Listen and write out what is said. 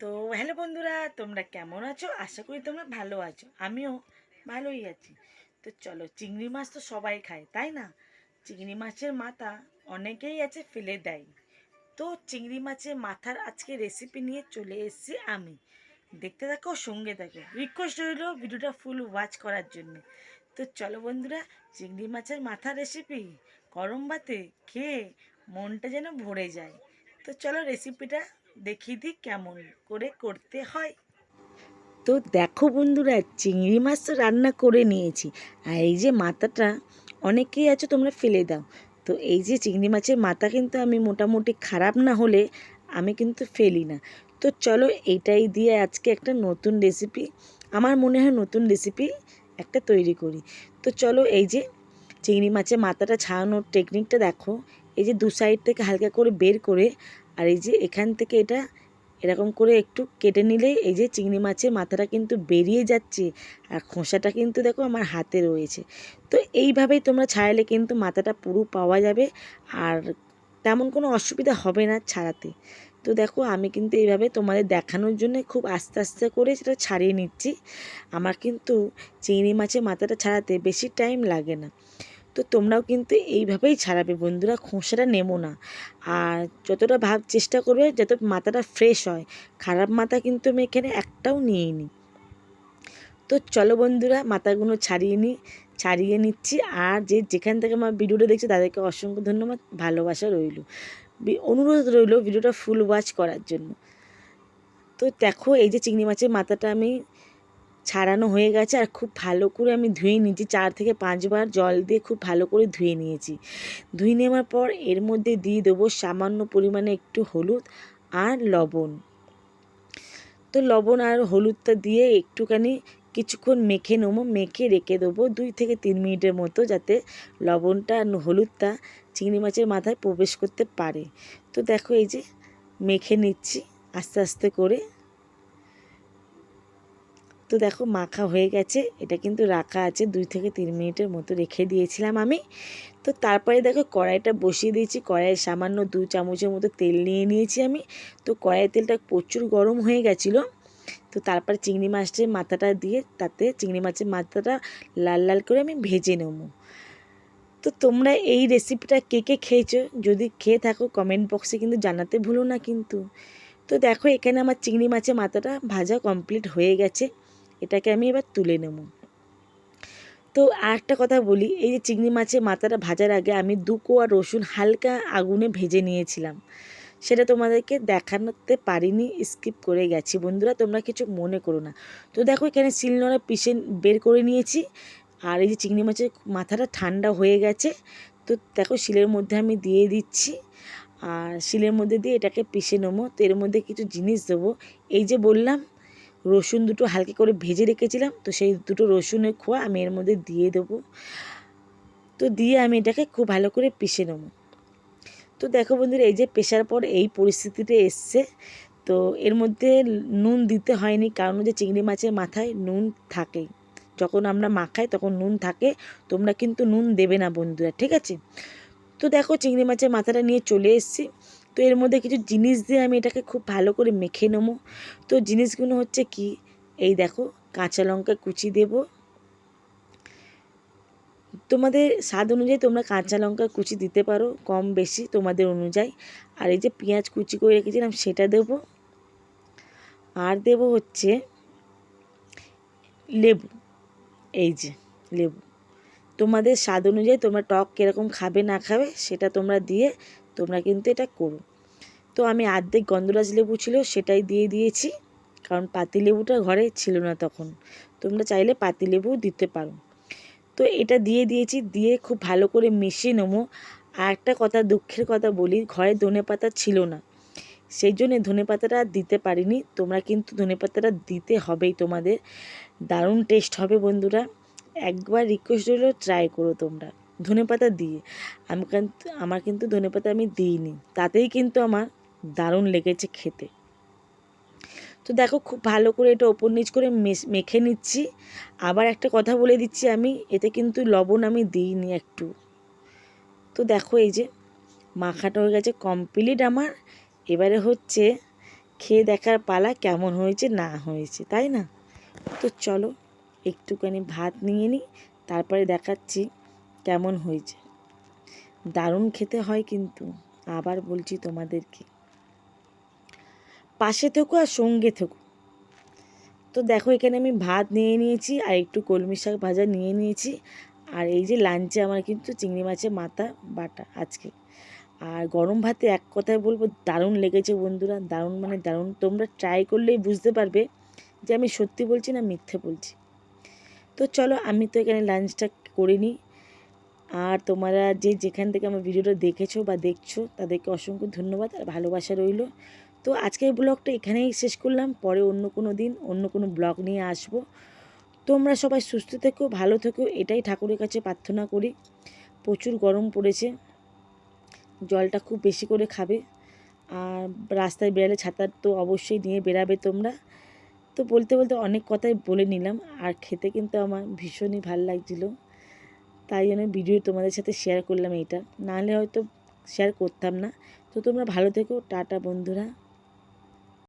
তো হ্যালো বন্ধুরা, তোমরা কেমন আছো? আশা করি তোমরা ভালো আছো। আমিও ভালোই আছি। তো চলো, চিংড়ি মাছ তো সবাই খায়, তাই না? চিংড়ি মাছের মাথা অনেকেই আছে ফেলে দেয় তো চিংড়ি মাছের মাথার আজকে রেসিপি নিয়ে চলে এসেছি আমি। দেখতে থাকো, সঙ্গে থাকো। রিকোয়েস্ট রইল ভিডিওটা ফুল ওয়াচ করার জন্য। তো চলো বন্ধুরা, চিংড়ি মাছের মাথার রেসিপি গরম ভাতে খেয়ে মনটা যেন ভরে যায়। তো চলো রেসিপিটা দেখিয়ে দিই কেমন করে করতে হয়। তো দেখো বন্ধুরা, চিংড়ি মাছ তো রান্না করে নিয়েছি। আর এই যে মাথাটা, অনেকেই আছে তোমরা ফেলে দাও। তো এই যে চিংড়ি মাছের মাথা কিন্তু আমি মোটামুটি খারাপ না হলে আমি কিন্তু ফেলি না। তো চলো এইটাই দিয়ে আজকে একটা নতুন রেসিপি আমার মনে হয় নতুন রেসিপি একটা তৈরি করি। তো চলো এই যে চিংড়ি মাছের মাথাটা ছাড়ানোর টেকনিকটা দেখো। এই যে দু সাইড থেকে হালকা করে বের করে আর এই যে এখান থেকে এটা এরকম করে একটু কেটে নিলেই এই যে চিংড়ি মাছের মাথাটা কিন্তু বেরিয়ে যাচ্ছে আর খোসাটা কিন্তু দেখো আমার হাতে রয়েছে। তো এইভাবেই তোমরা ছাড়ালে কিন্তু মাথাটা পুরো পাওয়া যাবে আর তেমন কোনো অসুবিধা হবে না ছাড়াতে। তো দেখো আমি কিন্তু এইভাবে তোমাদের দেখানোর জন্য খুব আস্তে আস্তে করে সেটা ছাড়িয়ে নিচ্ছি। আমার কিন্তু চিংড়ি মাছের মাথাটা ছাড়াতে বেশি টাইম লাগে না। তো তোমরাও কিন্তু এইভাবেই ছাড়াবে বন্ধুরা, খোসাটা নেব না। আর যতটা ভাব চেষ্টা করবে, যাতে মাথাটা ফ্রেশ হয়, খারাপ মাথা কিন্তু আমি এখানে একটাও নিয়ে নিই তো চলো বন্ধুরা, মাথাগুলো ছাড়িয়ে নিই ছাড়িয়ে নিচ্ছি। আর যে যেখান থেকে আমার ভিডিওটা দেখছে, তাদেরকে অসংখ্য ধন্যবাদ, ভালোবাসা রইল। অনুরোধ রইল ভিডিওটা ফুল ওয়াচ করার জন্য। তো দেখো, এই যে চিংড়ি মাছের মাথাটা আমি ছাড়ানো হয়ে গেছে আর খুব ভালো করে আমি ধুয়ে নিয়েছি। চার থেকে পাঁচবার জল দিয়ে খুব ভালো করে ধুয়ে নিয়েছি। ধুয়ে নেওয়ার পর এর মধ্যে দিয়ে দেবো সামান্য পরিমাণে একটু হলুদ আর লবণ। তো লবণ আর হলুদটা দিয়ে একটুখানি কিছুক্ষণ মেখে নেব, মেখে রেখে দেবো দুই থেকে তিন মিনিটের মতো যাতে লবণটা আর হলুদটা চিংড়ি মাছের মাথায় প্রবেশ করতে পারে। তো দেখো এই যে মেখে নিচ্ছি আস্তে আস্তে করে। তো দেখো মাখা হয়ে গেছে। এটা কিন্তু রাখা আছে, দুই থেকে তিন মিনিটের মতো রেখে দিয়েছিলাম আমি। তো তারপরে দেখো কড়াইটা বসিয়ে দিয়েছি, কড়াইয়ে সামান্য দু চামচের মতো তেল নিয়ে নিয়েছি আমি। তো কড়াইয়ের তেলটা প্রচুর গরম হয়ে গেছিল। তো তারপরে চিংড়ি মাছের মাথাটা দিয়ে তাতে চিংড়ি মাছের মাথাটা লাল লাল করে আমি ভেজে নেব। তো তোমরা এই রেসিপিটা কে কে খেয়েছো? যদি খেয়ে থাকো, কমেন্ট বক্সে কিন্তু জানাতে ভুলো না কিন্তু। তো দেখো এখানে আমার চিংড়ি মাছের মাথাটা ভাজা কমপ্লিট হয়ে গেছে। এটাকে আমি এবার তুলে নেব। তো আর একটা কথা বলি, এই যে চিংড়ি মাছের মাথাটা ভাজার আগে আমি দু কোয়া রসুন হালকা আগুনে ভেজে নিয়েছিলাম। সেটা তোমাদেরকে দেখানোতে পারিনি, স্কিপ করে গেছি। বন্ধুরা, তোমরা কিছু মনে করো না। তো দেখো, এখানে শিলনোড়া পিষে বের করে নিয়েছি। আর এই যে চিংড়ি মাছের মাথাটা ঠান্ডা হয়ে গেছে। তো দেখো, শিলের মধ্যে আমি দিয়ে দিচ্ছি। আর শিলের মধ্যে দিয়ে এটাকে পিষে নেব। তো এর মধ্যে কিছু জিনিস দেবো। এই যে বললাম রসুন দুটো হালকা করে ভেজে রেখেছিলাম, তো সেই দুটো রসুনের খোয়া আমি এর মধ্যে দিয়ে দেবো। তো দিয়ে আমি এটাকে খুব ভালো করে পিষে নেব। তো দেখো বন্ধুরা, এই যে পেশার পর এই পরিস্থিতিতে এসছে, তো এর মধ্যে নুন দিতে হয়নি, কারণ যে চিংড়ি মাছের মাথায় নুন থাকে যখন আমরা মাখাই তখন নুন থাকে, তোমরা কিন্তু নুন দেবে না বন্ধুরা, ঠিক আছে? তো দেখো চিংড়ি মাছের মাথাটা নিয়ে চলে এসেছি। তো এর মধ্যে কিছু জিনিস দিয়ে আমি এটাকে খুব ভালো করে মেখে নেব। তো জিনিসগুলো হচ্ছে কি, এই দেখো, কাঁচা লঙ্কা কুচি দেব। তোমাদের স্বাদ অনুযায়ী তোমরা কাঁচা লঙ্কা কুচি দিতে পারো, কম বেশি তোমাদের অনুযায়ী। আর এই যে পেঁয়াজ কুচি করে রেখেছিলাম, সেটা দেব। আর দেব হচ্ছে লেবু, এই যে লেবু। তোমাদের স্বাদ অনুযায়ী তোমরা টক কীরকম খাবে না খাবে, সেটা তোমরা দিয়ে তোমরা কিন্তু এটা করো। তো আমি আর্ধেক গন্ধরাজ লেবু ছিল সেটাই দিয়ে দিয়েছি, কারণ পাতি লেবুটা ঘরে ছিল না তখন। তোমরা চাইলে পাতি লেবুও দিতে পারো। তো এটা দিয়ে দিয়েছি, দিয়ে খুব ভালো করে মিশিয়ে নেব। আর একটা কথা, দুঃখের কথা বলি, ঘরে ধনে পাতা ছিল না। সেই জন্যে ধনে পাতাটা দিতে পারিনি। তোমরা কিন্তু ধনে পাতাটা দিতে হবেই তোমাদের। দারুণ টেস্ট হবে বন্ধুরা। একবার রিকোয়েস্ট হলেও ট্রাই করো তোমরা। ধনে পাতা দিয়ে আমি কিন্তু, আমার কিন্তু ধনে পাতা আমি দিইনি। তাতেই কিন্তু আমার দারুণ লেগেছে খেতে। তো দেখো, খুব ভালো করে এটা ওপর নিচ করে মেখে নিচ্ছি। আবার একটা কথা বলে দিচ্ছি আমি, এতে কিন্তু লবণ আমি দিইনি একটু। তো দেখো, এই যে মাখাটা হয়ে গেছে কমপ্লিট আমার। এবারে হচ্ছে খেয়ে দেখার পালা কেমন হয়েছে, না হয়েছে, তাই না? তো চলো, একটুখানি ভাত নিয়ে নিই, তারপরে দেখাচ্ছি। কেমন হয়েছে? দারুণ খেতে হয় কিন্তু, আবার বলছি তোমাদেরকে। পাশে থেকো আর সঙ্গে থেকো। তো দেখো এখানে আমি ভাত নিয়ে নিয়েছি, আর একটু কলমি শাক ভাজা নিয়ে নিয়েছি, আর এই যে লাঞ্চে আমার কিন্তু চিংড়ি মাছের মাথা বাটা আজকে। আর গরম ভাতে এক কথায় বলব, দারুণ লেগেছে বন্ধুরা, দারুণ মানে দারুণ। তোমরা ট্রাই করলেই বুঝতে পারবে যে আমি সত্যি বলছি না মিথ্যে বলছি। তো চলো আমি তো এখানে লাঞ্চটা করে নিই। আর তোমরা যে যেখান থেকে আমার ভিডিওটা দেখেছ বা দেখছ, তাদেরকে অসংখ্য ধন্যবাদ আর ভালোবাসা রইল। তো আজকের ব্লগটা এখানেই শেষ করলাম। পরে অন্য কোনো দিন, অন্য কোনো ব্লগ নিয়ে আসব। তোমরা সবাই সুস্থ থেকো, ভালো থেকো, এটাই ঠাকুরের কাছে প্রার্থনা করি। প্রচুর গরম পড়েছে, জলটা খুব বেশি করে খাবে। আর রাস্তায় বেরালে ছাতা তো অবশ্যই নিয়ে বেরাবে তোমরা। তো বলতে বলতে অনেক কথাই বলে নিলাম, আর খেতে কিন্তু আমার ভীষণই ভালো লাগছিল। তাই জন্য ভিডিও তোমাদের সাথে শেয়ার করলাম এইটা। নাহলে হয়তো শেয়ার করতাম না। তো তোমরা ভালো থেকো, টাটা বন্ধুরা।